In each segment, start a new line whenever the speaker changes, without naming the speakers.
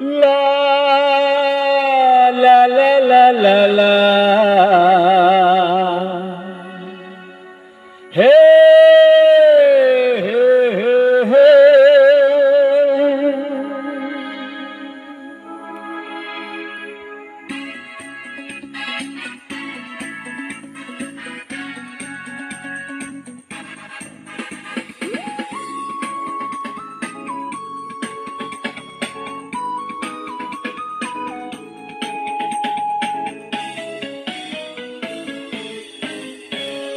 la la la la la la.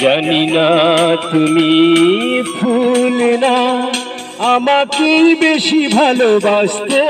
জানি না তুমি ফুল না আমাকে বেশি ভালোবাসতে।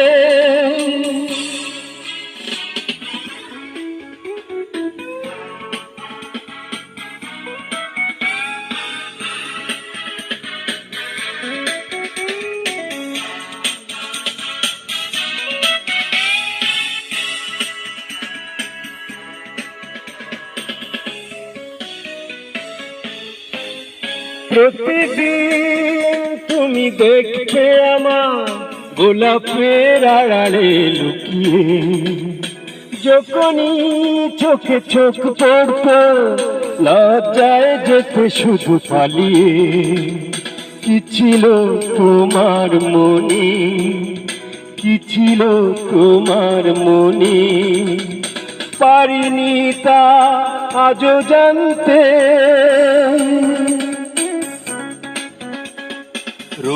প্রতিদিন তুমি দেখতে আমার গোলাপের আড়ালে লুকিয়ে যখনই চোখে চোখ পড়ত, লজ্জায় যেতে শুধু পালিয়ে। কি ছিল তোমার মনে? কি ছিল তোমার মনে? পারিনি তা আজও জানতে।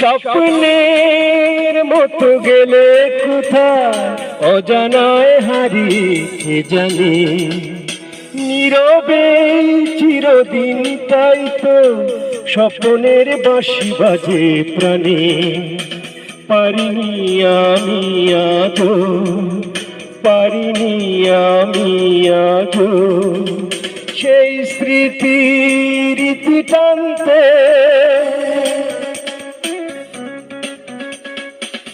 স্বপ্নের মতো গেলে কোথায়? অজানায় হারিয়ে কে জানে? নীরবে চিরদিন তাই তো স্বপ্নের বাঁশি বাজে প্রাণে। পারিনি আমি আজো পারিনি আমি আজো সেই স্মৃতি রীতি টানতে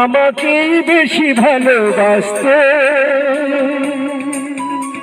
আমাকে বেশি ভালোবাসতে।